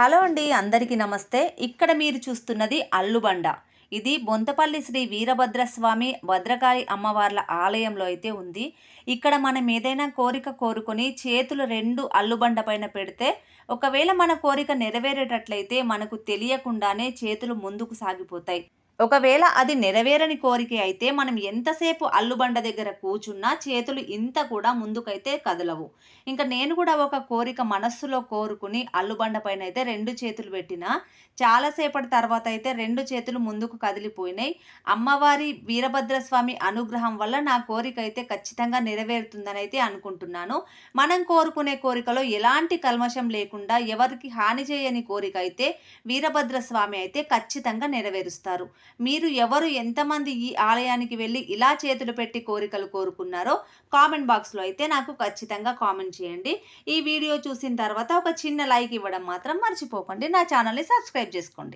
Hello అండి అందరికీ నమస్తే. ఇక్కడ మీరు చూస్తున్నది అల్లుబండ. ఇది బొంతపల్లి శ్రీ వీరభద్రస్వామి భద్రకాళి అమ్మవార్ల ఆలయంలో అయితే ఉంది. ఇక్కడ మనం ఏదైనా కోరిక కోరుకొని చేతులు రెండు అల్లుబండ పైన పెడితే ఒకవేళ మన కోరిక నెరవేరేటట్లయితే మనకు తెలియకుండానే చేతులు ముందుకు సాగిపోతాయి. ఒకవేళ అది నెరవేరని కోరిక అయితే మనం ఎంతసేపు అల్లుబండ దగ్గర కూర్చున్నా చేతులు ఇంత కూడా ముందుకైతే కదలవు. ఇంకా నేను కూడా ఒక కోరిక మనస్సులో కోరుకుని అల్లుబండ పైన అయితే రెండు చేతులు పెట్టిన చాలాసేపటి తర్వాత అయితే రెండు చేతులు ముందుకు కదిలిపోయినాయి. అమ్మవారి వీరభద్రస్వామి అనుగ్రహం వల్ల నా కోరిక అయితే ఖచ్చితంగా నెరవేరుతుందని అయితే అనుకుంటున్నాను. మనం కోరుకునే కోరికలో ఎలాంటి కల్మషం లేకుండా ఎవరికి హాని చేయని కోరిక అయితే వీరభద్రస్వామి అయితే ఖచ్చితంగా నెరవేరుస్తారు. మీరు ఎవరు ఎంతమంది ఈ ఆలయానికి వెళ్ళి ఇలా చేతులు పెట్టి కోరికలు కోరుకున్నారో కామెంట్ బాక్స్లో అయితే నాకు ఖచ్చితంగా కామెంట్ చేయండి. ఈ వీడియో చూసిన తర్వాత ఒక చిన్న లైక్ ఇవ్వడం మాత్రం మర్చిపోకండి. నా ఛానల్ని సబ్స్క్రైబ్ చేసుకోండి.